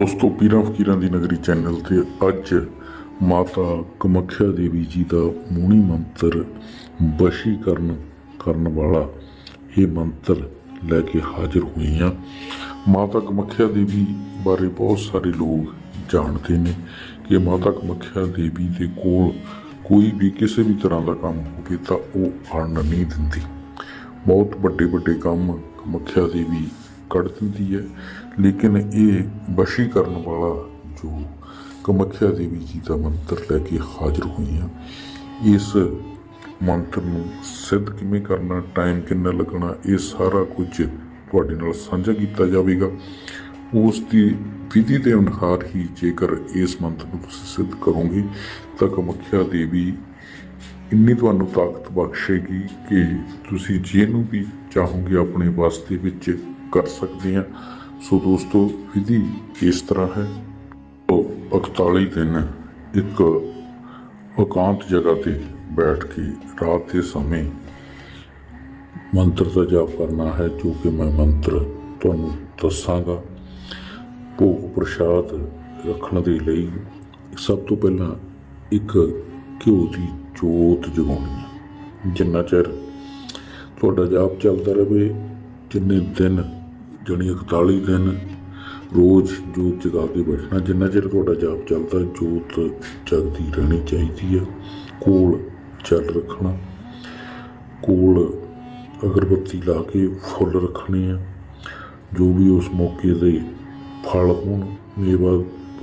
ਉਸ ਤੋਂ ਪੀਰਾਂ ਫਕੀਰਾਂ ਦੀ ਨਗਰੀ ਚੈਨਲ ਤੇ ਅੱਜ ਮਾਤਾ ਕਮਖਿਆ ਦੇਵੀ ਜੀ ਦਾ ਮੂਣੀ ਮੰਤਰ ਵਸ਼ੀਕਰਨ ਕਰਨ ਵਾਲਾ ਇਹ ਮੰਤਰ ਲੈ ਕੇ ਹਾਜ਼ਰ ਹੋਈ ਹਾਂ ਮਾਤਾ ਕਮੱਖਿਆ ਦੇਵੀ ਬਾਰੇ ਬਹੁਤ ਸਾਰੇ ਲੋਕ ਜਾਣਦੇ ਨੇ ਕਿ ਮਾਤਾ ਕਮਖਿਆ ਦੇਵੀ ਦੇ ਕੋਲ ਕੋਈ ਵੀ ਕਿਸੇ ਵੀ ਤਰ੍ਹਾਂ ਦਾ ਕੰਮ ਹੋਵੇ ਤਾਂ ਉਹ ਆਣ ਨਹੀਂ ਦਿੰਦੀ। ਬਹੁਤ ਵੱਡੇ ਵੱਡੇ ਕੰਮ ਕਮਖਿਆ ਦੇਵੀ ਕੱਢ ਦਿੰਦੀ ਹੈ। ਲੇਕਿਨ ਇਹ ਵਸ਼ੀਕਰਨ ਵਾਲਾ ਜੋ ਕਮੱਖਿਆ ਦੇਵੀ ਜੀ ਦਾ ਮੰਤਰ ਲੈ ਕੇ ਹਾਜ਼ਰ ਹੋਈ ਹਾਂ ਇਸ ਮੰਤਰ ਨੂੰ ਸਿੱਧ ਕਿਵੇਂ ਕਰਨਾ ਟਾਈਮ ਕਿੰਨਾ ਲੱਗਣਾ, ਇਹ ਸਾਰਾ ਕੁਝ ਤੁਹਾਡੇ ਨਾਲ ਸਾਂਝਾ ਕੀਤਾ ਜਾਵੇਗਾ। ਉਸ ਦੀ ਵਿਧੀ ਦੇ ਅਨੁਸਾਰ ਹੀ ਜੇਕਰ ਇਸ ਮੰਤਰ ਨੂੰ ਤੁਸੀਂ ਸਿੱਧ ਕਰੋਗੇ, ਤਾਂ ਕਮੱਖਿਆ ਦੇਵੀ ਇੰਨੀ ਤੁਹਾਨੂੰ ਤਾਕਤ ਬਖਸ਼ੇਗੀ ਕਿ ਤੁਸੀਂ ਜਿਹਨੂੰ ਵੀ ਚਾਹੋਗੇ ਆਪਣੇ ਵਾਸਤੇ ਵਿੱਚ ਕਰ ਸਕਦੇ ਹਾਂ। ਸੋ ਦੋਸਤੋ, ਵਿਧੀ ਇਸ ਤਰ੍ਹਾਂ ਹੈ। ਉਹ 41 ਦਿਨ ਇੱਕ ਇਕਾਂਤ ਜਗ੍ਹਾ ਤੇ ਬੈਠ ਕੇ ਰਾਤ ਦੇ ਸਮੇਂ ਮੰਤਰ ਦਾ ਜਾਪ ਕਰਨਾ ਹੈ, ਜੋ ਕਿ ਮੈਂ ਮੰਤਰ ਤੁਹਾਨੂੰ ਦੱਸਾਂਗਾ। ਭੋਗ ਪ੍ਰਸ਼ਾਦ ਰੱਖਣ ਦੇ ਲਈ ਸਭ ਤੋਂ ਪਹਿਲਾਂ ਇੱਕ ਘਿਓ ਦੀ ਜੋਤ ਜਗਾਉਣੀ ਜਿੰਨਾ ਚਿਰ ਤੁਹਾਡਾ ਜਾਪ ਚੱਲਦਾ ਰਹੇ, ਜਿੰਨੇ ਦਿਨ ਜਣੀ 41 ਦਿਨ ਰੋਜ਼ ਜੋਤ ਜਗਾ ਕੇ ਬੈਠਣਾ, ਜਿੰਨਾ ਚਿਰ ਤੁਹਾਡਾ ਜਾਪ ਚੱਲਦਾ, ਜੋਤ ਜਗਦੀ ਰਹਿਣੀ ਚਾਹੀਦੀ ਹੈ ਕੋਲ ਚੱਲ ਰੱਖਣਾ। ਕੋਲ ਅਗਰਬੱਤੀ ਲਾ ਕੇ ਫੁੱਲ ਰੱਖਣੇ ਆ, ਜੋ ਵੀ ਉਸ ਮੌਕੇ ਦੇ ਫਲ ਹੋਣ, ਮੇਵਾ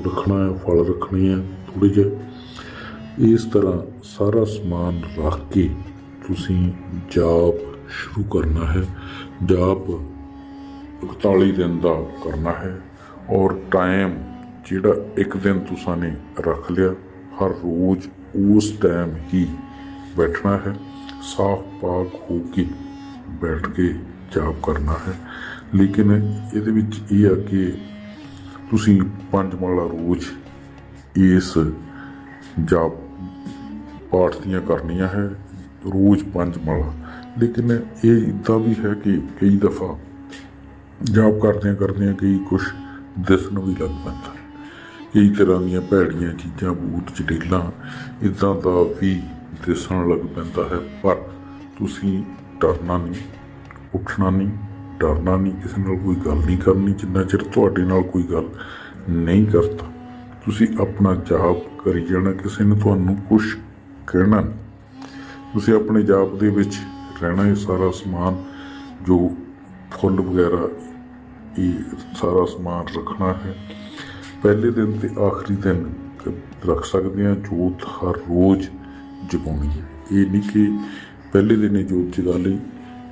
ਰੱਖਣਾ ਹੈ ਫਲ ਰੱਖਣੇ ਆ ਥੋੜੇ ਜਿਹੇ। ਇਸ ਤਰ੍ਹਾਂ ਸਾਰਾ ਸਮਾਨ ਰੱਖ ਕੇ ਤੁਸੀਂ ਜਾਪ ਸ਼ੁਰੂ ਕਰਨਾ ਹੈ। ਜਾਪ 41 ਦਿਨ ਦਾ ਕਰਨਾ ਹੈ ਔਰ ਟਾਈਮ ਜਿਹੜਾ ਇੱਕ ਦਿਨ ਤੁਸੀਂ ਨੇ ਰੱਖ ਲਿਆ, ਹਰ ਰੋਜ਼ ਉਸ ਟਾਈਮ ਹੀ ਬੈਠਣਾ ਹੈ, ਸਾਫ਼ ਪਾਕ ਹੋ ਕੇ ਬੈਠ ਕੇ ਜਾਪ ਕਰਨਾ ਹੈ। ਲੇਕਿਨ ਇਹਦੇ ਵਿੱਚ ਇਹ ਆ ਕਿ ਤੁਸੀਂ ਪੰਜ ਮਾਲਾ ਰੋਜ਼ ਇਸ ਜਾਪ ਪਾਠ ਦੀਆਂ ਕਰਨੀਆਂ ਹੈ, ਰੋਜ਼ ਪੰਜ ਮਾਲਾ। ਲੇਕਿਨ ਇਹ ਇਦਾਂ ਵੀ ਹੈ ਕਿ ਕਈ ਦਫਾ ਜਾਪ ਕਰਦਿਆਂ ਕਰਦਿਆਂ ਕਈ ਕੁਝ ਦਿਸਣ ਵੀ ਲੱਗ ਪੈਂਦਾ। ਕਈ ਤਰ੍ਹਾਂ ਦੀਆਂ ਭੈੜੀਆਂ ਚੀਜ਼ਾਂ, ਬੂਟ, ਚੜੇਲਾਂ ਇਦਾਂ ਦਾ ਵੀ ਦਿਸਣ ਲੱਗ ਪੈਂਦਾ ਹੈ। ਪਰ ਤੁਸੀਂ ਡਰਨਾ ਨਹੀਂ, ਉੱਠਣਾ ਨਹੀਂ, ਡਰਨਾ ਨਹੀਂ, ਕਿਸੇ ਨਾਲ ਕੋਈ ਗੱਲ ਨਹੀਂ ਕਰਨੀ, ਜਿੰਨਾ ਚਿਰ ਤੁਹਾਡੇ ਨਾਲ ਕੋਈ ਗੱਲ ਨਹੀਂ ਕਰਦਾ। ਤੁਸੀਂ ਆਪਣਾ ਜਾਪ ਕਰੀ ਜਾਣਾ, ਕਿਸੇ ਨੇ ਤੁਹਾਨੂੰ ਕੁਝ ਕਹਿਣਾ ਨਹੀਂ। ਤੁਸੀਂ ਆਪਣੇ ਜਾਪ ਦੇ ਵਿੱਚ ਰਹਿਣਾ ਇਹ ਸਾਰਾ ਸਮਾਨ ਜੋ ਫੁੱਲ ਵਗੈਰਾ ਇਹ ਸਾਰਾ ਸਮਾਨ ਰੱਖਣਾ ਹੈ। ਪਹਿਲੇ ਦਿਨ ਤੇ ਆਖਰੀ ਦਿਨ ਰੱਖ ਸਕਦੇ ਹਾਂ। ਜੋਤ ਹਰ ਰੋਜ਼ ਜਗਾਉਣੀ ਹੈ। ਇਹ ਨਹੀਂ ਕਿ ਪਹਿਲੇ ਦਿਨ ਹੀ ਜੋਤ ਜਗਾ ਲਈ।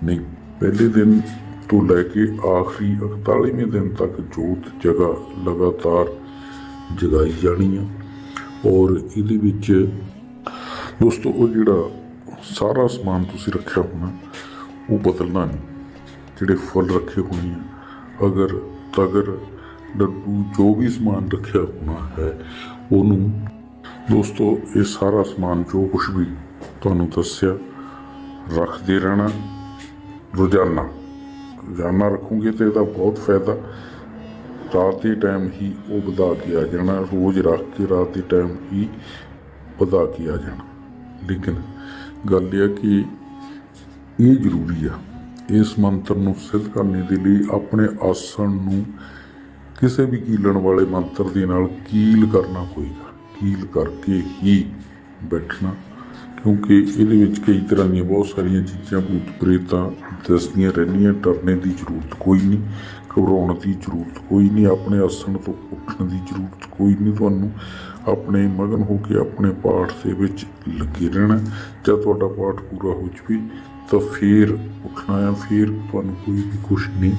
ਨਹੀਂ, ਪਹਿਲੇ ਦਿਨ ਤੋਂ ਲੈ ਕੇ ਆਖਰੀ 41ਵੇਂ ਦਿਨ ਤੱਕ ਜੋਤ ਜਗਾ ਲਗਾਤਾਰ ਜਗਾਈ ਜਾਣੀ ਆ ਔਰ ਇਹਦੇ ਵਿੱਚ ਦੋਸਤੋ, ਉਹ ਜਿਹੜਾ ਸਾਰਾ ਸਮਾਨ ਤੁਸੀਂ ਰੱਖਿਆ ਹੋਣਾ, ਉਹ ਬਦਲਣਾ ਨਹੀਂ। ਜਿਹੜੇ ਫੁੱਲ ਰੱਖੇ ਹੋਣੇ ਆ, ਅਗਰ ਤਗਰ ਡੱਡੂ ਜੋ ਵੀ ਸਮਾਨ ਰੱਖਿਆ ਹੋਣਾ ਹੈ, ਉਹਨੂੰ ਦੋਸਤੋ, ਇਹ ਸਾਰਾ ਸਮਾਨ ਜੋ ਕੁਝ ਵੀ ਤੁਹਾਨੂੰ ਦੱਸਿਆ, ਰੱਖਦੇ ਰਹਿਣਾ, ਰੋਜ਼ਾਨਾ। ਰੋਜ਼ਾਨਾ ਰੱਖੋਗੇ ਤੇ ਇਹਦਾ ਬਹੁਤ ਫਾਇਦਾ। ਰਾਤ ਦੇ ਟਾਈਮ ਹੀ ਉਹ ਵਧਾ ਕੇ ਆ ਜਾਣਾ, ਰੋਜ਼ ਰੱਖ ਕੇ ਰਾਤ ਦੇ ਟਾਈਮ ਹੀ ਵਧਾ ਕੇ ਆ ਜਾਣਾ। ਲੇਕਿਨ ਗੱਲ ਇਹ ਹੈ ਕਿ ਇਹ ਜ਼ਰੂਰੀ ਆ ਇਸ ਮੰਤਰ ਨੂੰ ਸਿੱਧ ਕਰਨੇ ਦੇ ਲਈ ਆਪਣੇ ਆਸਣ ਨੂੰ ਕਿਸੇ ਵੀ ਕੀਲਣ ਵਾਲੇ ਮੰਤਰ ਦੇ ਨਾਲ ਕੀਲ ਕਰਨਾ ਹੋਏਗਾ। ਕੀਲ ਕਰਕੇ ਹੀ ਬੈਠਣਾ, ਕਿਉਂਕਿ ਇਹਦੇ ਵਿੱਚ ਕਈ ਤਰ੍ਹਾਂ ਦੀਆਂ ਬਹੁਤ ਸਾਰੀਆਂ ਚੀਜ਼ਾਂ, ਭੂਤ ਪ੍ਰੇਤਾਂ ਦੱਸਦੀਆਂ ਰਹਿੰਦੀਆਂ, ਡਰਨੇ ਦੀ ਜ਼ਰੂਰਤ ਕੋਈ ਨਹੀਂ, ਘਬਰਾਉਣ ਦੀ ਜ਼ਰੂਰਤ ਕੋਈ ਨਹੀਂ, ਆਪਣੇ ਆਸਣ ਤੋਂ ਉੱਠਣ ਦੀ ਜ਼ਰੂਰਤ ਕੋਈ ਨਹੀਂ, ਤੁਹਾਨੂੰ ਆਪਣੇ ਮਗਨ ਹੋ ਕੇ ਆਪਣੇ ਪਾਠ ਦੇ ਵਿੱਚ ਲੱਗੇ ਰਹਿਣਾ। ਜਦ ਤੁਹਾਡਾ ਪਾਠ ਪੂਰਾ ਹੋ ਜਵੇ ਤਾਂ ਫਿਰ ਉੱਠਣਾ ਹੈ ਫਿਰ ਤੁਹਾਨੂੰ ਕੋਈ ਵੀ ਕੁਛ ਨਹੀਂ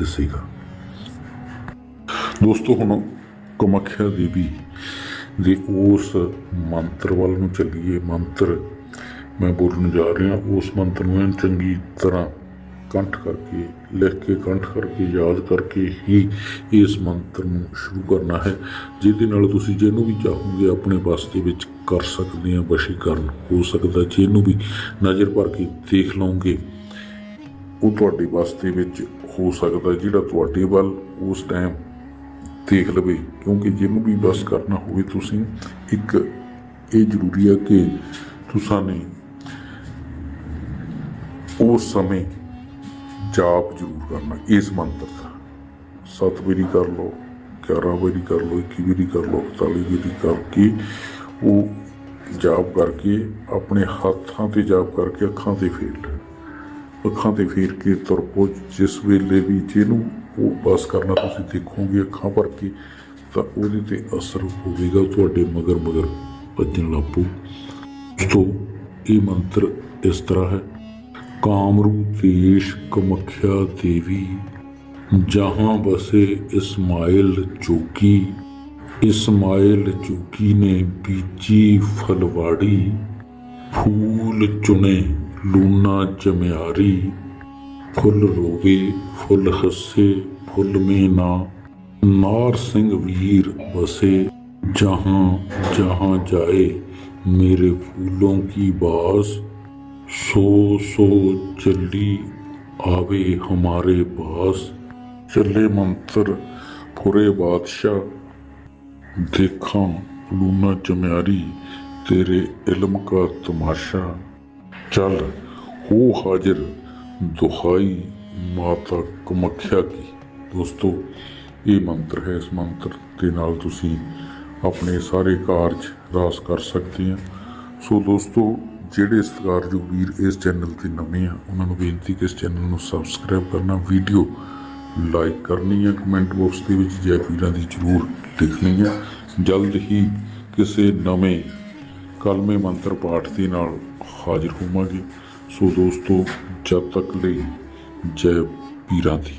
ਦੱਸੇਗਾ। ਦੋਸਤੋ, ਹੁਣ ਕਮੱਖਿਆ ਦੇਵੀ ਦੇ ਉਸ ਮੰਤਰ ਵੱਲ ਨੂੰ ਚੱਲੀਏ। ਮੰਤਰ ਮੈਂ ਬੋਲਣ ਜਾ ਰਿਹਾ, ਉਸ ਮੰਤਰ ਨੂੰ ਚੰਗੀ ਤਰ੍ਹਾਂ ਕੰਠ ਕਰਕੇ, ਲਿਖ ਕੇ, ਕੰਠ ਕਰਕੇ, ਯਾਦ ਕਰਕੇ ਹੀ ਇਸ ਮੰਤਰ ਨੂੰ ਸ਼ੁਰੂ ਕਰਨਾ ਹੈ, ਜਿਹਦੇ ਨਾਲ ਤੁਸੀਂ ਜਿਹਨੂੰ ਵੀ ਚਾਹੋਗੇ ਆਪਣੇ ਬਸ ਦੇ ਵਿੱਚ ਕਰ ਸਕਦੇ ਆ, ਵਸ਼ੀਕਰਨ ਹੋ ਸਕਦਾ। ਜਿਹਨੂੰ ਵੀ ਨਜ਼ਰ ਭਰ ਕੇ ਦੇਖ ਲਓਗੇ, ਉਹ ਤੁਹਾਡੇ ਬਸ ਦੇ ਵਿੱਚ ਹੋ ਸਕਦਾ, ਜਿਹੜਾ ਤੁਹਾਡੇ ਵੱਲ ਉਸ ਟਾਈਮ ਦੇਖ ਲਵੇ। ਕਿਉਂਕਿ ਜਿਹਨੂੰ ਵੀ ਬਸ ਕਰਨਾ ਹੋਵੇ ਤੁਸੀਂ, ਇੱਕ ਇਹ ਜ਼ਰੂਰੀ ਆ ਕਿ ਤੁਸਾਂ ਨੇ ਉਸ ਸਮੇਂ ਜਾਪ ਜ਼ਰੂਰ ਕਰਨਾ, ਇਸ ਮੰਤਰ ਦਾ। ਸੱਤ ਵਾਰੀ ਕਰ ਲਓ 11 ਵਾਰੀ ਕਰ ਲਓ 21 ਵਾਰੀ ਕਰ ਲਓ 41 ਵਾਰੀ ਕਰਕੇ ਉਹ ਜਾਪ ਕਰਕੇ ਆਪਣੇ ਹੱਥਾਂ ਤੇ ਜਾਪ ਕਰਕੇ ਅੱਖਾਂ ਤੇ ਫੇਰ ਲਓ। ਅੱਖਾਂ ਤੇ ਫੇਰ ਕੇ ਤੁਰਪੋ ਜਿਸ ਵੇਲੇ ਵੀ ਜਿਹਨੂੰ ਉਹ ਬਸ ਕਰਨਾ ਤੁਸੀਂ ਦੇਖੋਗੇ ਅੱਖਾਂ ਭਰ ਕੇ, ਤਾਂ ਉਹਦੇ ਤੇ ਅਸਰ ਹੋਵੇਗਾ ਤੁਹਾਡੇ ਮਗਰ ਮਗਰ ਭੱਜਣ ਲੱਪੂ ਤੋਂ ਇਹ ਮੰਤਰ ਇਸ ਤਰ੍ਹਾਂ ਹੈ। ਕਾਮਰੂਪ ਦੇਸ਼ ਕਮਖਿਆ ਦੇਵੀ, ਜਹਾਂ ਬਸੇ ਇਸਮਾਇਲ ਜੋਗੀ। ਇਸਮਾਇਲ ਜੋਗੀ ਨੇ ਬੀਜੀ ਫਲਵਾੜੀ, ਫੂਲ ਚੁਣੇ ਲੂਨਾ ਜਮਿਆਰੀ। ਫੁੱਲ ਰੋਵੇ, ਫੁੱਲ ਹੱਸੇ, ਫੁੱਲ ਮੇਨਾ। ਨਾਰ ਸਿੰਘ ਵੀਰ ਬਸੇ ਜਹਾਂ ਜਹਾਂ ਜਾਏ, ਮੇਰੇ ਫੂਲੋਂ ਕੀ ਬਾਸ। ਸੋ ਸੋ ਚੱਲੀ ਆਵੇ ਹਮਾਰੇ ਪਾਸ। ਚੱਲੇ ਮੰਤਰ ਫੁਰੇ ਬਾਦਸ਼ਾਹ। ਦੇਖਾਂ ਲੂਨਾ ਚਮਿਆਰੀ, ਤੇਰੇ ਇਲਮ ਕਾ ਤਮਾਸ਼ਾ। ਚੱਲ, ਹੋ ਹਾਜ਼ਰ, ਦੁਹਾਈ ਮਾਤਾ ਕਮਖਿਆ ਕੀ। ਦੋਸਤੋ, ਇਹ ਮੰਤਰ ਹੈ, ਇਸ ਮੰਤਰ ਦੇ ਨਾਲ ਤੁਸੀਂ ਆਪਣੇ ਸਾਰੇ ਕਾਰਜ ਰਾਸ ਕਰ ਸਕਦੇ ਹੋ ਸੋ ਦੋਸਤੋ ਜਿਹੜੇ ਸਤਿਕਾਰਯੋਗ ਵੀਰ ਇਸ ਚੈਨਲ ਤੇ ਨਵੇਂ ਆ, ਉਹਨਾਂ ਨੂੰ ਬੇਨਤੀ ਕਿ ਇਸ ਚੈਨਲ ਨੂੰ ਸਬਸਕ੍ਰਾਈਬ ਕਰਨਾ ਵੀਡੀਓ ਲਾਈਕ ਕਰਨੀ ਹੈ ਕਮੈਂਟ ਬਾਕਸ ਦੇ ਵਿੱਚ ਜੈ ਪੀਰਾਂ ਦੀ ਜ਼ਰੂਰ ਲਿਖਣੀ ਹੈ ਜਲਦ ਹੀ ਕਿਸੇ ਨਵੇਂ ਕਲਮੇ ਮੰਤਰ ਪਾਠ ਦੇ ਨਾਲ ਹਾਜ਼ਰ ਹੋਵਾਂਗੇ। ਸੋ ਦੋਸਤੋ, ਜਦ ਤੱਕ ਲਈ ਜੈ ਪੀਰਾਂ ਦੀ।